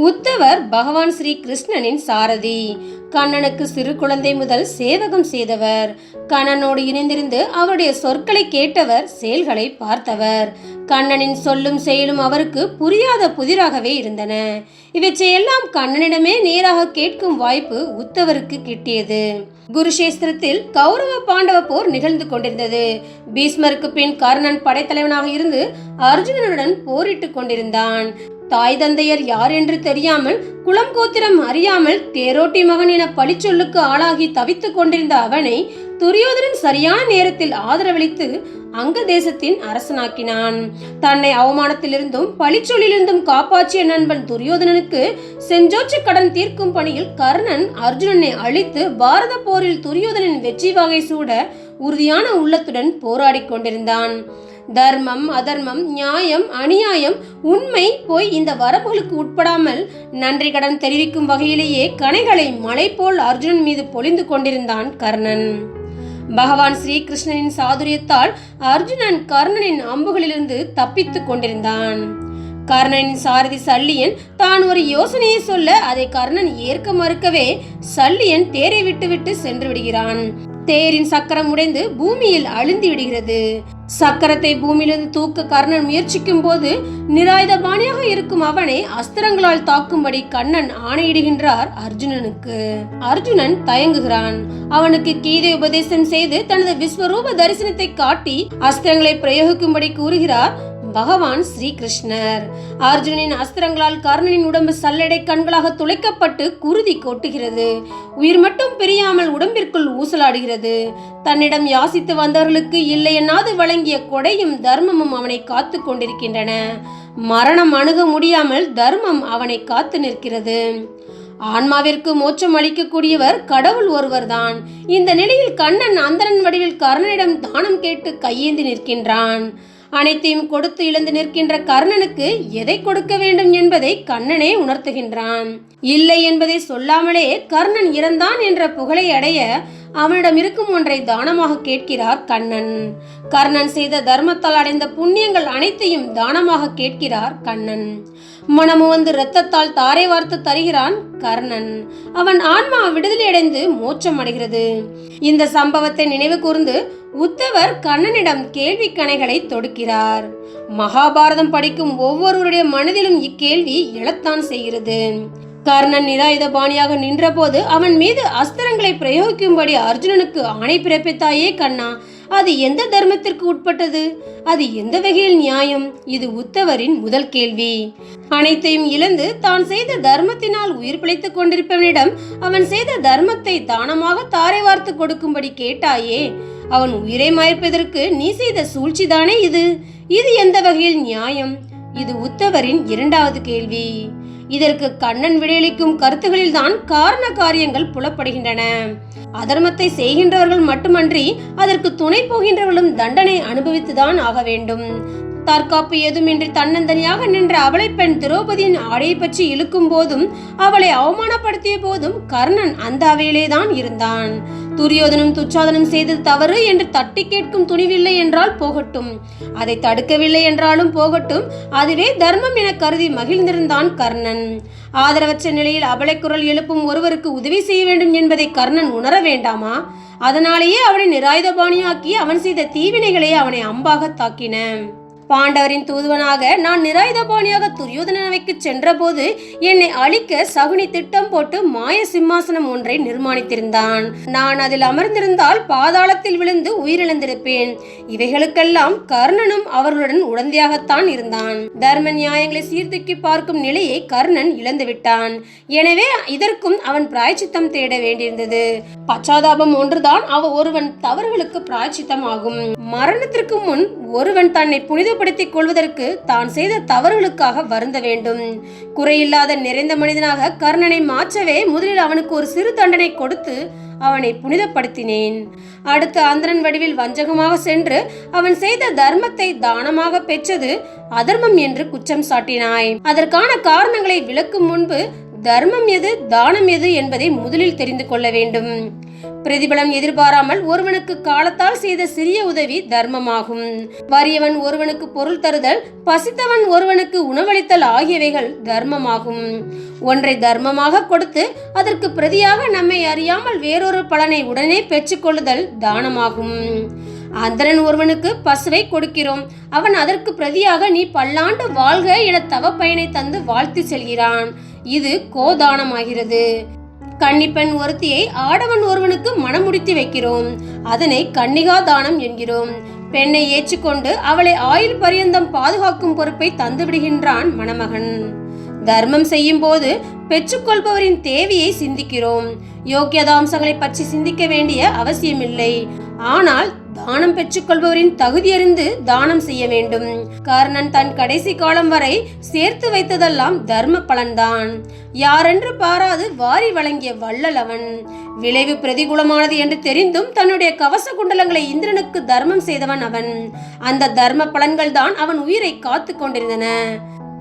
உத்தவர் பகவான் ஸ்ரீ கிருஷ்ணனின் சாரதி. கண்ணனுக்கு சிறு குழந்தை முதல் சேவகம் செய்தவர். கண்ணனோடு இணைந்திருந்து அவருடைய சொற்களை கேட்டவர் செயல்களை பார்த்தவர். கண்ணனின் சொல்லும் செயலும் அவருக்கு புரியாத புதிராகவே இருந்தன. இவற்றையெல்லாம் கண்ணனிடமே நேராக கேட்கும் வாய்ப்பு உத்தவருக்கு கிட்டியது. குருஷேஸ்திரத்தில் கௌரவ பாண்டவ போர் நிகழ்ந்து கொண்டிருந்தது. பீஷ்மருக்கு பின் கர்ணன் படைத்தலைவனாக இருந்து அர்ஜுனனுடன் போரிட்டுக் கொண்டிருந்தான். தாய் தந்தையர் யார் என்று தெரியாமல் குலம் கோத்திரம் அறியாமல் தேரோட்டி மகன் என பழிச்சொல்லுக்கு ஆளாகி தவித்துக் கொண்டிருந்த அவனை துரியோதனன் சரியான நேரத்தில் ஆதரவளித்து அங்க தேசத்தின் அரசனாக்கினான். தன்னை அவமானத்திலிருந்தும் பழிச்சொல்லிலிருந்தும் காப்பாற்றிய நண்பன் துரியோதனனுக்கு செஞ்சோற்று கடன் தீர்க்கும் பணியில் கர்ணன் அர்ஜுனனை அழித்து பாரத போரில் துரியோதனின் வெற்றி வகை சூட உறுதியான உள்ளத்துடன் போராடிக் கொண்டிருந்தான். தர்மம் அதர்மம் நியாயம் அநியாயம் உண்மை போய் இந்த வரம்புகளுக்கு உட்படாமல் நன்றி கடன் தெரிவிக்கும் வகையிலேயே கணைகளை மலை போல் அர்ஜுனன் மீது பொழிந்து கொண்டிருந்தான் கர்ணன். பகவான் ஸ்ரீகிருஷ்ணனின் சாதுரியத்தால் அர்ஜுனன் கர்ணனின் அம்புகளிலிருந்து தப்பித்துக் கொண்டிருந்தான். கர்ணனின் சாரதி சல்லியன் தான் ஒரு யோசனையை சொல்ல அதை கர்ணன் ஏற்க மறுக்கவே சல்லியன் தேரை விட்டுவிட்டு சென்று விடுகிறான். தேரின் சக்கரம் உடைந்து பூமியில் அழிந்து விடுகிறது. சக்கரத்தை பூமியிலிருந்து தூக்க கர்ணன் முயற்சிக்கும் போது நிராயுதபாணியாக இருக்கும் அவனை அஸ்திரங்களால் தாக்கும்படி கண்ணன் ஆணையிடுகின்றார் அர்ஜுனனுக்கு. அர்ஜுனன் தயங்குகிறான். அவனுக்கு கீதை உபதேசம் செய்து தனது விஸ்வரூப தரிசனத்தை காட்டி அஸ்திரங்களை பிரயோகிக்கும்படி கூறுகிறார் பகவான் ஸ்ரீகிருஷ்ணர். அர்ஜுனின் அஸ்திரங்களால் கர்ணனின் உடம்பு சல்லடை கண்களாக துளைக்கப்பட்டு குருதி கொட்டுகிறது. உயிர் மட்டும் பிரியாமல் உடம்பிற்குள் ஊசலாடுகிறது. தன்னிடம் யாசித்து வந்தவர்களுக்கு இல்லையென்னாது வழங்கிய கொடையும் தர்மமும் அவனை காத்து கொண்டிருக்கின்றன. மரணம் அணுக முடியாமல் தர்மம் அவனை காத்து நிற்கிறது. ஆன்மாவிற்கு மோட்சம் அளிக்கக்கூடியவர் கடவுள் ஒருவர்தான். இந்த நிலையில் கண்ணன் அந்தரன் வடிவில் கர்ணனிடம் தானம் கேட்டு கையேந்தி நிற்கின்றான். அனைத்தையும் கொடுத்து இழந்து நிற்கின்ற கர்ணனுக்கு எதை கொடுக்க வேண்டும் என்பதை கண்ணனே உணர்த்துகின்றான். இல்லை என்பதை சொல்லாமலே கர்ணன் இறந்தான் என்ற புகழை அடைய அவனிடம் இருக்கும் ஒன்றை தானமாக கேட்கிறார் கண்ணன். கர்ணன் செய்த தர்மத்தால் அடைந்த புண்ணியங்கள் அனைத்தையும் தானமாக கேட்கிறார் கண்ணன். மனமு வந்து இரத்தத்தால் தாரை வார்த்து தருகிறான் கர்ணன். அவன் ஆன்மா விடுதலை அடைந்து மோட்சம் அடைகிறது. இந்த சம்பவத்தை நினைவு கூர்ந்து உத்தவர் கண்ணனிடம் கேள்வி கணைகளை தொடுக்கிறார். மகாபாரதம் படிக்கும் ஒவ்வொருவருடைய மனதிலும் இக்கேள்வி எழத்தான் செய்கிறது. கர்ணன் நிராயுதபாணியாக நின்றபோது அவன் மீது அஸ்திரங்களை பிரயோகிக்கும்படி அர்ஜுனனுக்கு ஆணை பிறப்பித்தாயே கண்ணா. அது எந்த தர்மத்திற்கு உட்பட்டது? அது எந்த வகையில் நியாயம்? இது உத்தவரின் முதல் கேள்வி. அனைத்தையும் இழந்து தான் செய்த தர்மத்தினால் உயிர் பிழைத்துக் கொண்டிருப்பவனிடம் அவன் செய்த தர்மத்தை தானமாக தாரை வார்த்து கொடுக்கும்படி கேட்டாயே அவன் உயிரை மயப்பதற்கு நீ செய்த சூழ்ச்சிதானே இது? இது எந்த வகையில் நியாயம்? இது உத்தவரின் இரண்டாவது கேள்வி. இதற்கு கண்ணன் விடையளிக்கும் கருத்துகளில்தான் காரண காரியங்கள் புலப்படுகின்றன. அதர்மத்தை செய்கின்றவர்கள் மட்டுமன்றி அதற்கு துணை போகின்றவர்களும் தண்டனை அனுபவித்துதான் ஆக வேண்டும். தற்காப்பு ஏதுமின்றி தன்னந்தனியாக நின்ற அவளை பெண் திரௌபதியின் ஆடையை பற்றி இழுக்கும் போதும் அவளை அவமானப்படுத்திய போதும் கர்ணன் அந்த அவையிலேதான் இருந்தான். துரியோதனும் துச்சாதனம் செய்தது தவறு என்று தட்டி கேட்கும் துணிவில்லை என்றால் போகட்டும். அதை தடுக்கவில்லை என்றாலும் போகட்டும். அதுவே தர்மம் என கருதி மகிழ்ந்திருந்தான் கர்ணன். ஆதரவற்ற நிலையில் அவளை குரல் எழுப்பும் ஒருவருக்கு உதவி செய்ய வேண்டும் என்பதை கர்ணன் உணர வேண்டாமா? அதனாலேயே அவனை நிராயுதபாணியாக்கி அவன் செய்த தீவினைகளே அவனை அம்பாக தாக்கின. பாண்டவரின் தூதுவனாக நான் நிராயுதபாணியாக துரியோதனவைக்கு சென்றபோது என்னை அழிக்க சகுனி திட்டம் போட்டு மாய சிம்மாசனம் ஒன்றை நிர்மாணித்திருந்தான். நான் அதில் அமர்ந்திருந்தால் பாதாளத்தில் விழுந்து உயிரிழந்திருப்பேன். இவைகளுக்கெல்லாம் கர்ணனும் அவர்களுடன் உடந்தையாகத்தான் இருந்தான். தர்ம நியாயங்களை சீர்தூக்கி பார்க்கும் நிலையை கர்ணன் இழந்து விட்டான் எனவே இதற்கும் அவன் பிராய்ச்சித்தம் தேட வேண்டியிருந்தது. பச்சாதாபம் ஒன்றுதான் அவ ஒருவன் தவறுகளுக்கு பிராய்ச்சித்தம் ஆகும் மரணத்திற்கு முன் ஒருவன் தன்னை புனித புனிதப்படுத்திக் கொள்வதற்கு தான் செய்த தவறுகளுக்காக வருந்த வேண்டும். குறையில்லாத நிறைந்த மனிதனாக கர்ணனை மாற்றவே முதலில் அவனுக்கு ஒரு சிறு தண்டனை கொடுத்து அவனை புனிதப்படுத்தினேன். அடுத்து அந்தரன் வடிவில் வஞ்சகமாக சென்று அவன் செய்த தர்மத்தை தானமாக பெற்றது அதர்மம் என்று குற்றம் சாட்டினாய். அதற்கான காரணங்களை விளக்கும் முன்பு தர்மம் எது தானம் எது என்பதை முதலில் தெரிந்து கொள்ள வேண்டும். பிரதிபலம் எதிர்பாராமல் ஒருவனுக்கு காலத்தால் செய்த சிறிய உதவி தர்மமாகும். வறியவன் ஒருவனுக்கு பொருள் தருதல் பசித்தவன் ஒருவனுக்கு உணவளித்தல் ஆகியவைகள் தர்மமாகும். ஒன்றை தர்மமாக கொடுத்து அதற்கு பிரதியாக நம்மை அறியாமல் வேறொரு பலனை உடனே பெற்றுக்கொள்ளுதல் தானமாகும். அந்தரன் ஒருவனுக்கு பசுவை கொடுக்கிறோம். அவன் அதற்கு பிரதியாக நீ பல்லாண்டு வாழ்க என தவப்பயனை தந்து வாழ்த்து செல்கிறான். இது கோதானமாகிறது. கன்னிப்பெண் ஒருத்தியை ஆடவன் ஒருவனுக்கு மணமுடித்து வைக்கிறோம். அதனை கன்னிகா தானம் என்கிறோம். பெண்ணை ஏற்றுக்கொண்டு அவளை ஆயுள் பரியந்தம் பாதுகாக்கும் பொறுப்பை தந்து விடுகின்றான் மணமகன். தர்மம் செய்யும் போது பெற்றுக்கொள்பவரின் தேவையை சிந்திக்கிறோம். யோக்கியதாம்சங்களை பற்றி சிந்திக்க வேண்டிய அவசியமில்லை. ஆனால் தானம் பெற்றுக்கொள்பவரின் தகுதியறிந்து தானம் செய்ய வேண்டும். கர்ணன் தன் கடைசி காலம் வரை சேர்த்து வைத்ததெல்லாம் தர்ம பலன்தான். யாரென்று பாராது வாரி வழங்கிய வள்ளல் அவன். விளைவு பிரதிகூலமானது என்று தெரிந்தும் தன்னுடைய கவச குண்டலங்களை இந்திரனுக்கு தர்மம் செய்தவன் அவன். அந்த தர்ம பலன்கள் தான் அவன் உயிரை காத்து கொண்டிருந்தன.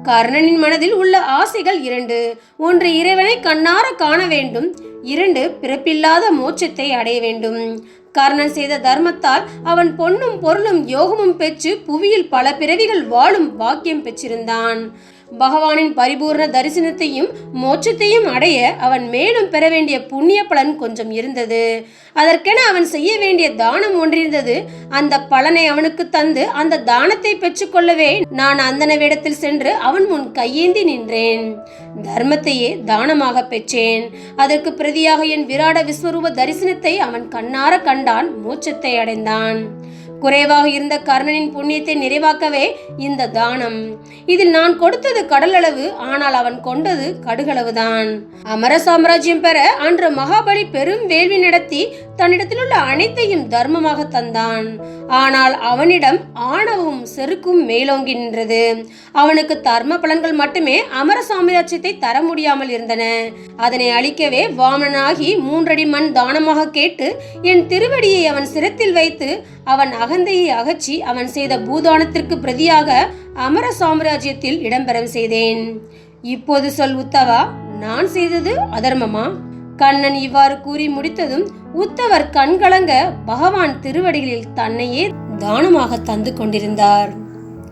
கர்ணனின் மனதில் உள்ள ஆசைகள் இரண்டு. ஒன்று இறைவனை கண்ணார காண வேண்டும். இரண்டு பிறப்பில்லாத மோட்சத்தை அடைய வேண்டும். கர்ணன் செய்த தர்மத்தால் அவன் பொன்னும் பொருளும் யோகமும் பெற்று புவியில் பல பிறவிகள் வாழும் பாக்கியம் பெற்றிருந்தான். பகவானின் பரிபூர்ண தரிசனத்தையும் மோட்சத்தையும் அடைய அவன் மேலும் பெற வேண்டிய புண்ணிய பலன் கொஞ்சம் இருந்தது. அதற்கென அவன் செய்ய வேண்டிய தானம் ஒன்றிருந்தது. அந்த பலனை அவனுக்கு தந்து அந்த தானத்தை பெற்றுக்கொள்ளவே நான் அந்தன வேடத்தில் சென்று அவன் முன் கையேந்தி நின்றேன். தர்மத்தையே தானமாக பெற்றேன். அதற்கு பிரதியாக என் விராட விஸ்வரூப தரிசனத்தை அவன் கண்ணார கண்டான் மோட்சத்தை அடைந்தான். குறைவாக இருந்த கர்ணனின் புண்ணியத்தை நிறைவாக்கவே இந்த தானம். இதில் நான் கொடுத்தது கடலளவு ஆனால் அவன் கொண்டது கடுகளவுதான். அமர சாம்ராஜ்யம் பெற அன்று மகாபலி பெரும் வேள்வி நடத்தி தன்னிடத்தில் உள்ள அனைத்தையும் தர்மமாக தந்தான். ஆனால் அவனிடம் ஆணவும் செருக்கும் மேலோங்கி நின்றது. அவனுக்கு தர்ம பலன்கள் மட்டுமே அமர சாம்ராஜ்யத்தை தர முடியாமல் இருந்தன. அதனை அழிக்கவே வாமனாகி மூன்றடி மண் தானமாக கேட்டு என் திருவடியை அவன் சிரத்தில் வைத்து அவன் அகந்தையை அகற்றி அவன் செய்த பூதானத்திற்கு பிரதியாக அமர சாம்ராஜ்யத்தில் இடம்பெறம் செய்தேன். இப்போது சொல் உத்தவா நான் செய்தது அதர்மமா? கண்ணன் இவ்வாறு கூறி முடித்ததும் உத்தவர் கண்கலங்க பகவான் திருவடிகளில் தன்னையே தானமாக தந்து கொண்டிருந்தார்.